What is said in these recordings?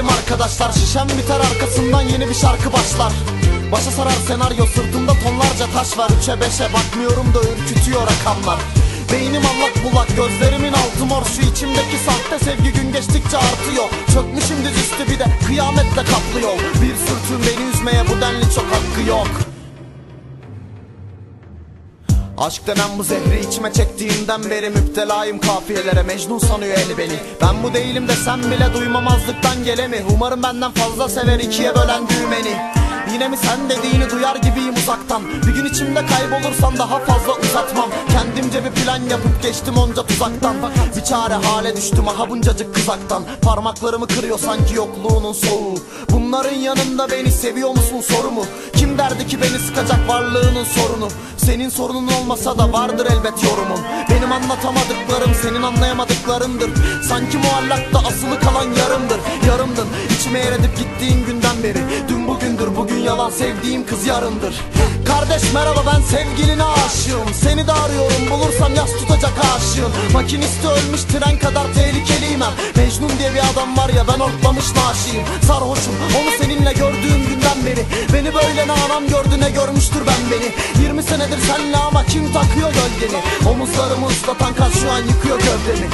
gidelim arkadaşlar. Şişem biter arkasından yeni bir şarkı başlar. Başa sarar senaryo sırtımda tonlarca taş var. Üçe beşe bakmıyorum da ürkütüyor rakamlar. Beynim allak bullak gözlerimin altı mor. Şu içimdeki sahte sevgi gün geçtikçe artıyor. Çökmüşüm dizüstü bir de kıyametle kaplıyor. Bir sürtün beni üzmeye bu denli çok hakkı yok Aşk denen bu zehri içime çektiğimden beri müptelayım kafiyelere. Mecnun sanıyor eli beni. Ben bu değilim desem bile duymamazlıktan gelemi. Umarım benden fazla sever ikiye bölen düğmeni. Yine mi sen dediğini duyar gibiyim uzaktan. Bir gün içimde kaybolursam daha fazla uzatmam. Kendimce bir plan yapıp geçtim onca tuzaktan. Bir çare hale düştüm aha buncacık kızaktan. Parmaklarımı kırıyor sanki yokluğunun soğuğu. Bunların yanında beni seviyor musun soru mu? Kim derdi ki beni sıkacak varlığının sorunu Senin sorunun olmasa da vardır elbet yorumun Benim anlatamadıklarım senin anlayamadıklarındır. Sanki muallakta asılı kalan yarımdır. Yarımdın içime yer edip gittiğin günden beri. Dün bugündür bugün yalan sevdiğim kız yarındır Kardeş merhaba ben sevgiline aşığım. Seni de arıyorum bulursam aşığım Makinisti ölmüş tren kadar tehlikeliyim hem Mecnun diye bir adam var ya ben ortlamış naşiyim Sarhoşum onu seninle gördüğüm günden beri. Beni böyle ne anam gördü ne görmüştür ben beni. 20 senedir senle ama kim takıyor gölgeni Omuzlarımı ıslatan kar şu an yıkıyor gövdemi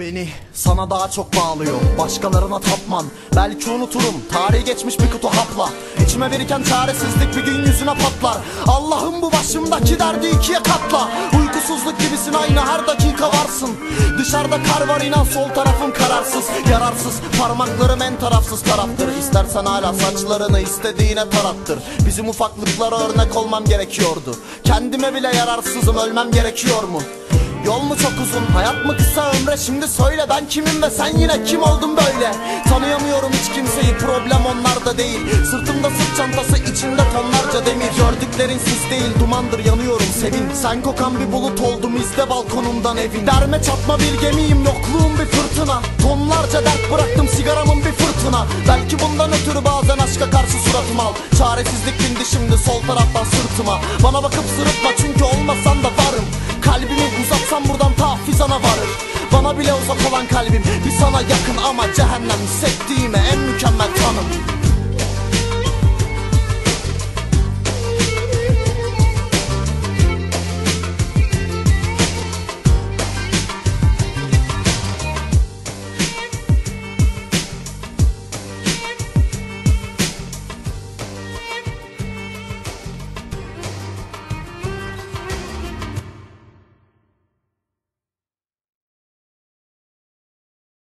Beni sana daha çok bağlıyor. Başkalarına tapman. Belki unuturum. Tarihi geçmiş bir kutu hapla. İçime biriken çaresizlik bir gün yüzüne patlar. Allah'ım bu başımdaki derdi ikiye katla Uykusuzluk gibisin aynı her dakika varsın. Dışarıda kar var inan sol tarafım kararsız. Yararsız parmaklarım en tarafsız taraftır. İstersen hala saçlarını istediğine tarattır. Bizim ufaklıklara örnek olmam gerekiyordu. Kendime bile yararsızım ölmem gerekiyor mu? Mu çok uzun? Hayat mı kısa ömre? Şimdi söyle ben kimim ve sen yine kim oldun böyle? Tanıyamıyorum hiç kimseyi problem onlarda değil. Sırtımda sırt çantası içinde tonlarca demir. Gördüklerin sis değil dumandır yanıyorum sevin. Sen kokan bir bulut oldum izle balkonumdan evin. Derme çatma bir gemiyim yokluğum bir fırtına. Tonlarca dert bıraktım sigaramın bir fırtına. Belki bundan ötürü bazen aşka karşı suratım al. Çaresizlik bindi şimdi sol taraftan sırtıma. Bana bakıp sırıtma çünkü olmasan da varım uzatsam buradan ta fizana varır. Bana bile uzak olan kalbim. Bir sana yakın ama cehennem Hissettiğime en mükemmel